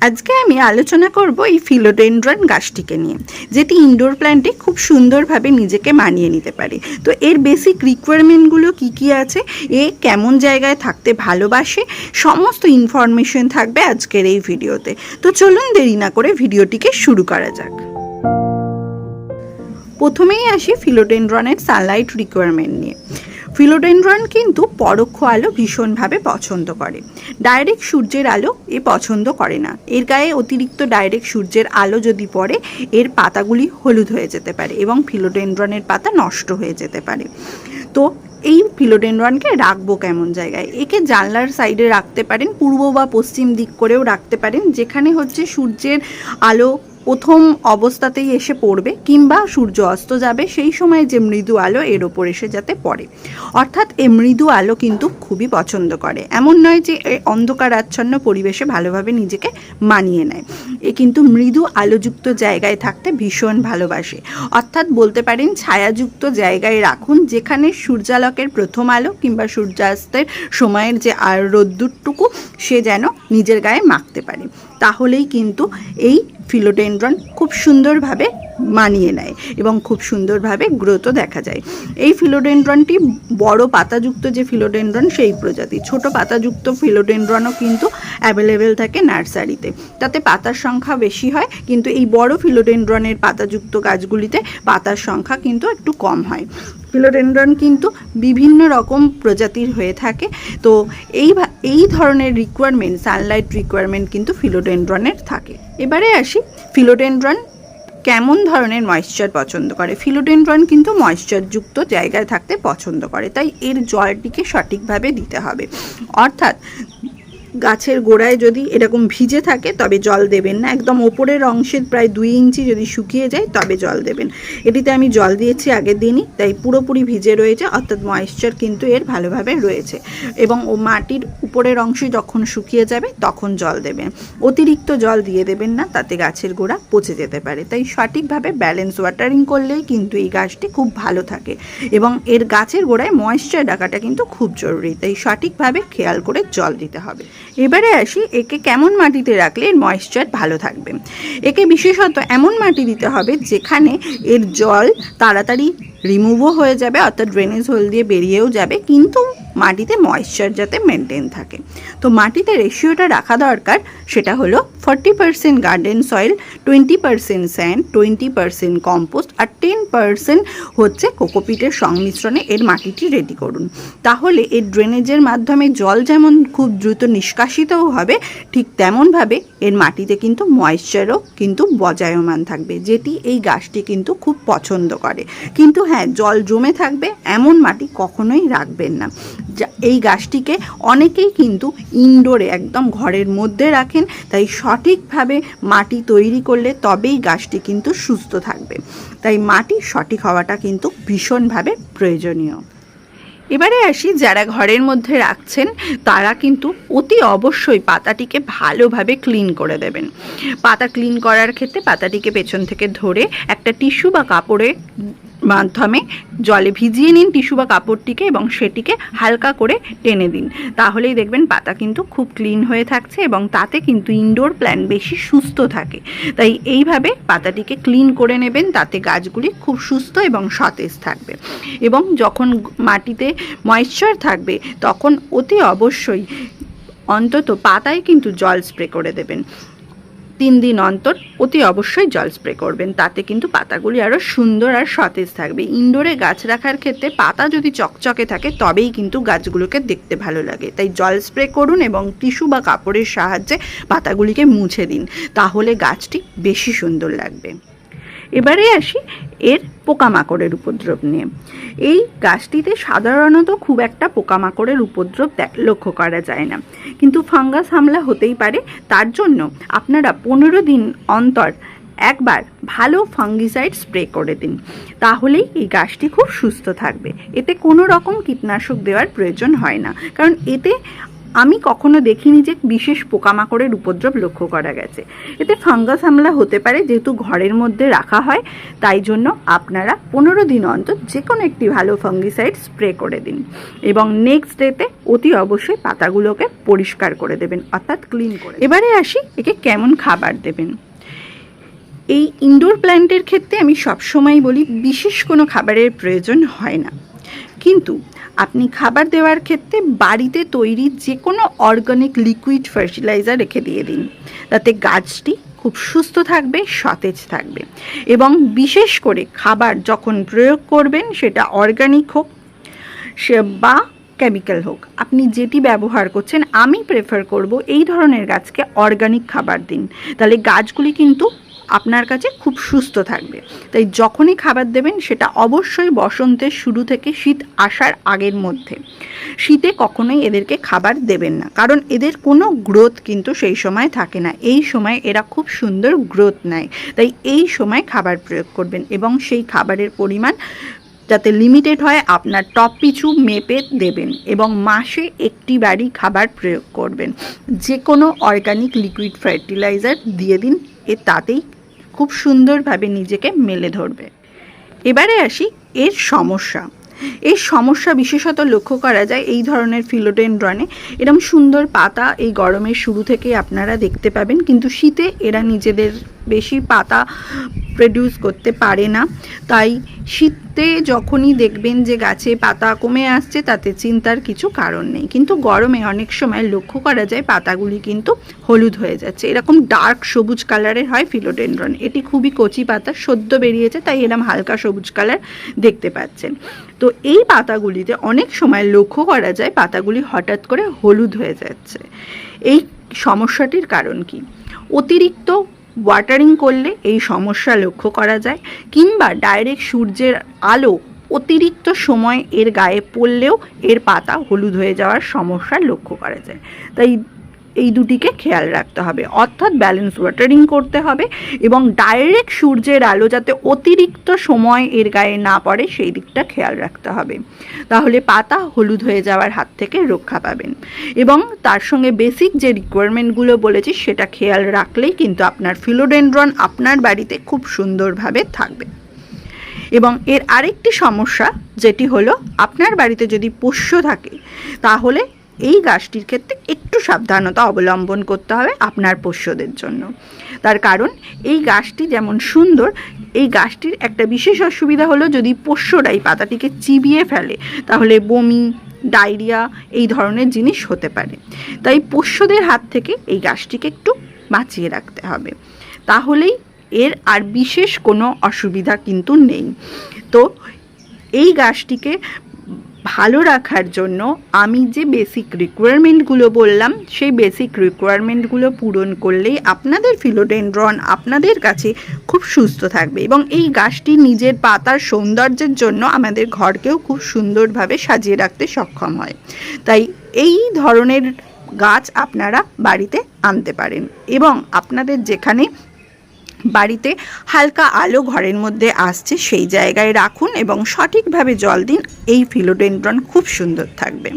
আজকে আমি আলোচনা করব এই ফিলোডেন্ড্রন গাছটিকে নিয়ে, যেটি ইনডোর প্ল্যান্টে খুব সুন্দরভাবে নিজেকে মানিয়ে নিতে পারে। তো এর বেসিক রিকোয়ারমেন্টগুলো কি কি আছে? এ কেমন জায়গায় থাকতে ভালোবাসে? সমস্ত ইনফরমেশন থাকবে আজকের এই ভিডিওতে। তো চলুন দেরি না করে ভিডিওটিকে শুরু করা যাক। প্রথমেই আসি ফিলোডেন্ড্রনের সানলাইট রিকোয়ারমেন্ট নিয়ে। ফিলোডেন্ড্রন কিন্তু পরোক্ষ আলো ভীষণভাবে পছন্দ করে। ডাইরেক্ট সূর্যের আলো এ পছন্দ করে না। এর গায়ে অতিরিক্ত ডাইরেক্ট সূর্যের আলো যদি পড়ে, এর পাতাগুলি হলুদ হয়ে যেতে পারে এবং ফিলোডেন্ড্রনের পাতা নষ্ট হয়ে যেতে পারে। তো এই ফিলোডেন্ড্রনকে রাখব কেমন জায়গায়? একে জানলার সাইডে রাখতে পারেন, পূর্ব বা পশ্চিম দিক করেও রাখতে পারেন, যেখানে হচ্ছে সূর্যের আলো প্রথম অবস্থাতেই এসে পড়বে কিংবা সূর্য অস্ত যাবে, সেই সময় যে মৃদু আলো এর ওপর এসে যাতে পড়ে। অর্থাৎ এ মৃদু আলো কিন্তু খুবই পছন্দ করে। এমন নয় যে এ অন্ধকার আচ্ছন্ন পরিবেশে ভালোভাবে নিজেকে মানিয়ে নেয়। এ কিন্তু মৃদু আলোযুক্ত জায়গায় থাকতে ভীষণ ভালোবাসে। অর্থাৎ বলতে পারেন ছায়াযুক্ত জায়গায় রাখুন যেখানে সূর্যালোকের প্রথম আলো কিংবা সূর্যাস্তের সময়ের যে আর রোদ্দুরটুকু সে যেন নিজের গায়ে মাখতে পারে। তাহলেই কিন্তু এই ফিলোডেন্ড্রন খুব সুন্দরভাবে মানিয়ে নেয় এবং খুব সুন্দরভাবে গ্রোথও দেখা যায়। এই ফিলোডেন্ড্রনটি বড় পাতাযুক্ত যে ফিলোডেন্ড্রন সেই প্রজাতি। ছোট পাতাযুক্ত ফিলোডেন্ড্রনও কিন্তু অ্যাভেলেবেল থাকে নার্সারিতে। তাতে পাতার সংখ্যা বেশি হয়, কিন্তু এই বড় ফিলোডেন্ড্রনের পাতাযুক্ত গাছগুলিতে পাতার সংখ্যা কিন্তু একটু কম হয়। ফিলোডেন্ড্রন কিন্তু বিভিন্ন রকম প্রজাতির হয়ে থাকে। তো এই এই ধরনের রিকোয়ারমেন্ট সানলাইট রিকোয়ারমেন্ট কিন্তু ফিলোডেন্ড্রনের থাকে। এবারে আসি ফিলোডেন্ড্রন কেমন ধরনের ময়েশ্চার পছন্দ করে? ফিলোডেন্ড্রন কিন্তু ময়েশ্চারযুক্ত জায়গায় থাকতে পছন্দ করে, তাই এর জলটিকে সঠিকভাবে দিতে হবে। অর্থাৎ গাছের গোড়ায় যদি এরকম ভিজে থাকে, তবে জল দেবেন না। একদম ওপরের অংশে প্রায় দুই ইঞ্চি যদি শুকিয়ে যায়, তবে জল দেবেন। এটিতে আমি জল দিয়েছি আগের দিনই, তাই পুরোপুরি ভিজে রয়েছে, অর্থাৎ ময়েশ্চার কিন্তু এর ভালোভাবে রয়েছে। এবং ও মাটির উপরের অংশ যখন শুকিয়ে যাবে, তখন জল দেবেন। অতিরিক্ত জল দিয়ে দেবেন না, তাতে গাছের গোড়া পচে যেতে পারে। তাই সঠিকভাবে ব্যালেন্স ওয়াটারিং করলেই কিন্তু এই গাছটি খুব ভালো থাকে। এবং এর গাছের গোড়ায় ময়েশ্চার রাখাটা কিন্তু খুব জরুরি, তাই সঠিকভাবে খেয়াল করে জল দিতে হবে। এবারে আসি, একে কেমন মাটিতে রাখলে এর ময়েশ্চার ভালো থাকবে? একে বিশেষত এমন মাটি দিতে হবে যেখানে এর জল তাড়াতাড়ি রিমুভও হয়ে যাবে, অর্থাৎ ড্রেনেজ হোল দিয়ে বেরিয়েও যাবে, কিন্তু মাটিতে ময়েশ্চার যাতে মেনটেন থাকে। তো মাটিতে রেশিওটা রাখা দরকার, সেটা হলো forty percent garden soil twenty percent sand twenty percent compost আর টেন পার্সেন্ট হচ্ছে কোকোপিটের সংমিশ্রণে এর মাটিটি রেডি করুন। তাহলে এর ড্রেনেজের মাধ্যমে জল যেমন খুব দ্রুত নিষ্কাশিতও হবে, ঠিক তেমনভাবে এর মাটিতে কিন্তু ময়েশ্চারও কিন্তু বজায়মান থাকবে, যেটি এই গাছটি কিন্তু খুব পছন্দ করে। কিন্তু হ্যাঁ জল জমে থাকবে, এমন মাটি কখনোই রাখবেন না। এই গাছটিকে অনেকেই কিন্তু ইনডোরে একদম ঘরের মধ্যে রাখেন, তাই সঠিকভাবে মাটি তৈরি করলে তবেই গাছটি কিন্তু সুস্থ থাকবে। তাই মাটি সঠিক হওয়াটা কিন্তু ভীষণভাবে প্রয়োজনীয়। এবারে আসি, যারা ঘরের মধ্যে রাখছেন, তারা কিন্তু অতি অবশ্যই পাতাটিকে ভালোভাবে ক্লিন করে দেবেন। পাতা ক্লিন করার ক্ষেত্রে পাতাটিকে পেছন থেকে ধরে একটা টিস্যু বা কাপড়ে মাধ্যমে জলে ভিজিয়ে নিন টিস্যু বা কাপড়টিকে এবং সেটিকে হালকা করে টেনে দিন। তাহলেই দেখবেন পাতা কিন্তু খুব ক্লিন হয়ে থাকছে এবং তাতে কিন্তু ইনডোর প্ল্যান্ট বেশি সুস্থ থাকে। তাই এইভাবে পাতাটিকে ক্লিন করে নেবেন, তাতে গাছগুলি খুব সুস্থ এবং সতেজ থাকবে। এবং যখন মাটিতে ময়েশ্চার থাকবে, তখন অতি অবশ্যই অন্তত পাতায় কিন্তু জল স্প্রে করে দেবেন। তিন দিন অন্তর অতি অবশ্যই জল স্প্রে করবেন। তাতে কিন্তু পাতাগুলি আরও সুন্দর আর সতেজ থাকবে। ইনডোরে গাছ রাখার ক্ষেত্রে পাতা যদি চকচকে থাকে, তবেই কিন্তু গাছগুলোকে দেখতে ভালো লাগে। তাই জল স্প্রে করুন এবং টিস্যু বা কাপড়ের সাহায্যে পাতাগুলিকে মুছে দিন। তাহলে গাছটি বেশি সুন্দর লাগবে। এবারে আসি এর পোকামাকড়ের উপদ্রব নিয়ে। এই গাছটিতে সাধারণত খুব একটা পোকামাকড়ের উপদ্রব লক্ষ্য করা যায় না। কিন্তু ফাঙ্গাস হামলা হতেই পারে। তার জন্য আপনারা পনেরো দিন অন্তর একবার ভালো ফাঙ্গিসাইড স্প্রে করে দিন। তাহলেই এই গাছটি খুব সুস্থ থাকবে। এতে কোনো রকম কীটনাশক দেওয়ার প্রয়োজন হয় না। কারণ এতে আমি কখনো দেখিনি যে বিশেষ পোকামাকড়ের উপদ্রব লক্ষ্য করা গেছে। এতে ফাঙ্গাস হামলা হতে পারে যেহেতু ঘরের মধ্যে রাখা হয়। তাই জন্য আপনারা পনেরো দিন অন্তর যে কোনো একটি ভালো ফাঙ্গিসাইড স্প্রে করে দিন এবং নেক্সট ডেতে অতি অবশ্যই পাতাগুলোকে পরিষ্কার করে দেবেন, অর্থাৎ ক্লিন করে এবারে আসি একে কেমন খাবার দেবেন। এই ইনডোর প্ল্যান্টের ক্ষেত্রে আমি সবসময় বলি, বিশেষ কোনো খাবারের প্রয়োজন হয় না। কিন্তু আপনি খাবার দেওয়ার ক্ষেত্রে বাড়িতে তৈরি যে কোনো অর্গানিক লিকুইড ফার্টিলাইজার রেখে দিয়ে দিন। তাতে গাছটি খুব সুস্থ থাকবে, সতেজ থাকবে এবং বিশেষ করে খাবার যখন প্রয়োগ করবেন সেটা অর্গানিক হোক সে বা কেমিক্যাল হোক। আপনি যেটি ব্যবহার করছেন, আমি প্রেফার করব এই ধরনের গাছকে অর্গানিক খাবার দিন। তাহলে গাছগুলি কিন্তু আপনার কাছে খুব সুস্থ থাকবে। তাই যখনই খাবার দেবেন, সেটা অবশ্যই বসন্তের শুরু থেকে শীত আসার আগের মধ্যে। শীতে কখনোই এদেরকে খাবার দেবেন না। কারণ এদের কোনো গ্রোথ কিন্তু সেই সময় থাকে না। এই সময় এরা খুব সুন্দর গ্রোথ নেয়। তাই এই সময় খাবার প্রয়োগ করবেন এবং সেই খাবারের পরিমাণ যাতে লিমিটেড হয়, আপনার টপ পিছু মেপে দেবেন এবং মাসে একটি বাড়ি খাবার প্রয়োগ করবেন। যে কোনো অর্গানিক লিকুইড ফার্টিলাইজার দিয়ে দিন, এ তাতেই খুব সুন্দরভাবে নিজেকে মেলে ধরবে। এবারে আসি এর সমস্যা। এই সমস্যা বিশেষত লক্ষ্য করা যায় এই ধরনের ফিলোডেন্ড্রনে। এরকম সুন্দর পাতা এই গরমের শুরু থেকে আপনারা দেখতে পাবেন, কিন্তু শীতে এরা নিজেদের বেশি পাতা প্রডিউস করতে পারে না। তাই শীতে যখনই দেখবেন যে গাছে পাতা কমে আসছে, তাতে চিন্তার কিছু কারণ নেই। কিন্তু গরমে অনেক সময় লক্ষ্য করা যায় পাতাগুলি কিন্তু হলুদ হয়ে যাচ্ছে। এরকম ডার্ক সবুজ কালারের হয় ফিলোডেন্ড্রন এটি খুবই কচি পাতা, সদ্য বেরিয়েছে, তাই এরকম হালকা সবুজ কালার দেখতে পাচ্ছেন। তো এই পাতাগুলিতে অনেক সময় লক্ষ্য করা যায় পাতাগুলি হঠাৎ করে হলুদ হয়ে যাচ্ছে। এই সমস্যাটির কারণ কি? অতিরিক্ত ওয়াটারিং করলে এই সমস্যা লক্ষ্য করা যায়, কিংবা ডাইরেক্ট সূর্যের আলো অতিরিক্ত সময় এর গায়ে পড়লেও এর পাতা হলুদ হয়ে যাওয়ার সমস্যা লক্ষ্য করা যায়। তাই এই দুটিকে খেয়াল রাখতে হবে। অর্থাৎ ব্যালেন্স ওয়াটারিং করতে হবে এবং ডাইরেক্ট সূর্যের আলো যাতে অতিরিক্ত সময় এর গায়ে না পড়ে, সেই দিকটা খেয়াল রাখতে হবে। তাহলে পাতা হলুদ হয়ে যাওয়ার হাত থেকে রক্ষা পাবেন। এবং তার সঙ্গে বেসিক যে রিকোয়ারমেন্টগুলো বলেছি, সেটা খেয়াল রাখলেই কিন্তু আপনার ফিলোডেন্ড্রন আপনার বাড়িতে খুব সুন্দরভাবে থাকবে। এবং এর আরেকটি সমস্যা, যেটি হলো আপনার বাড়িতে যদি পোষ্য থাকে, তাহলে এই গাছটির ক্ষেত্রে একটু সাবধানতা অবলম্বন করতে হবে আপনার পোষ্যদের জন্য। তার কারণ, এই গাছটি যেমন সুন্দর, এই গাছটির একটা বিশেষ অসুবিধা হলো যদি পোষ্যরা এই পাতাটিকে চিবিয়ে ফেলে, তাহলে বমি, ডায়রিয়া এই ধরনের জিনিস হতে পারে। তাই পোষ্যদের হাত থেকে এই গাছটিকে একটু বাঁচিয়ে রাখতে হবে। তাহলেই এর আর বিশেষ কোনো অসুবিধা কিন্তু নেই। তো এই গাছটিকে ভালো রাখার জন্য আমি যে বেসিক রিকোয়ারমেন্টগুলো বললাম, সেই বেসিক রিকোয়ারমেন্টগুলো পূরণ করলেই আপনাদের ফিলোডেন্ড্রন আপনাদের কাছে খুব সুস্থ থাকবে এবং এই গাছটি নিজের পাতার সৌন্দর্যের জন্য আমাদের ঘরকেও খুব সুন্দরভাবে সাজিয়ে রাখতে সক্ষম হয়। তাই এই ধরনের গাছ আপনারা বাড়িতে আনতে পারেন এবং আপনাদের যেখানে বাড়িতে হালকা আলো ঘরের মধ্যে আসছে সেই জায়গায় রাখুন এবং সঠিকভাবে জল দিন। এই ফিলোডেন্ড্রন খুব সুন্দর থাকবে।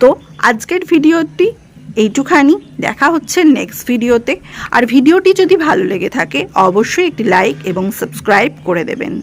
তো আজকের ভিডিওটি এইটুখানি। দেখা হচ্ছে নেক্সট ভিডিওতে। আর ভিডিওটি যদি ভালো লেগে থাকে, অবশ্যই একটি লাইক এবং সাবস্ক্রাইব করে দেবেন।